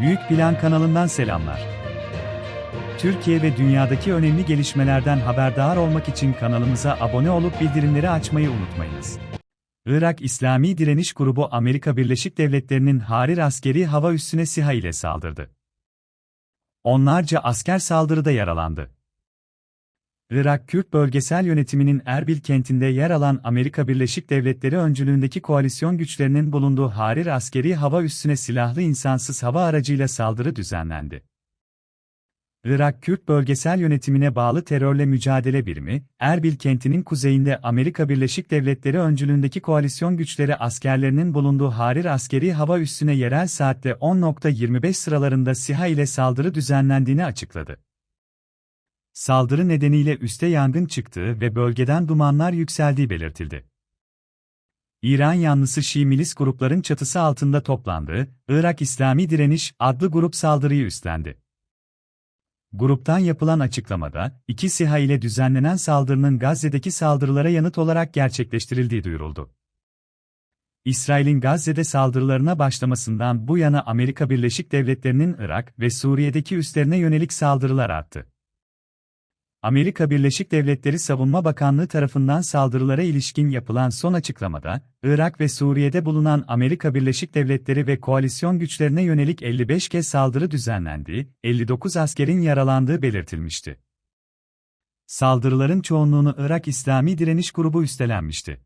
Büyük Plan kanalından selamlar. Türkiye ve dünyadaki önemli gelişmelerden haberdar olmak için kanalımıza abone olup bildirimleri açmayı unutmayınız. Irak İslami Direniş Grubu Amerika Birleşik Devletleri'nin Harir askeri hava üssüne SİHA ile saldırdı. Onlarca asker saldırıda yaralandı. Irak Kürt Bölgesel Yönetimi'nin Erbil kentinde yer alan Amerika Birleşik Devletleri öncülüğündeki koalisyon güçlerinin bulunduğu Harir askeri hava üssüne silahlı insansız hava aracıyla saldırı düzenlendi. Irak Kürt Bölgesel Yönetimine bağlı terörle mücadele birimi, Erbil kentinin kuzeyinde Amerika Birleşik Devletleri öncülüğündeki koalisyon güçleri askerlerinin bulunduğu Harir askeri hava üssüne yerel saatte 10.25 sıralarında SİHA ile saldırı düzenlendiğini açıkladı. Saldırı nedeniyle üste yangın çıktığı ve bölgeden dumanlar yükseldiği belirtildi. İran yanlısı Şii milis grupların çatısı altında toplandığı Irak İslami Direniş adlı grup saldırıyı üstlendi. Gruptan yapılan açıklamada, iki SİHA ile düzenlenen saldırının Gazze'deki saldırılara yanıt olarak gerçekleştirildiği duyuruldu. İsrail'in Gazze'de saldırılarına başlamasından bu yana Amerika Birleşik Devletleri'nin Irak ve Suriye'deki üslerine yönelik saldırılar arttı. Amerika Birleşik Devletleri Savunma Bakanlığı tarafından saldırılara ilişkin yapılan son açıklamada, Irak ve Suriye'de bulunan Amerika Birleşik Devletleri ve koalisyon güçlerine yönelik 55 kez saldırı düzenlendiği, 59 askerin yaralandığı belirtilmişti. Saldırıların çoğunluğunu Irak İslami Direniş Grubu üstlenmişti.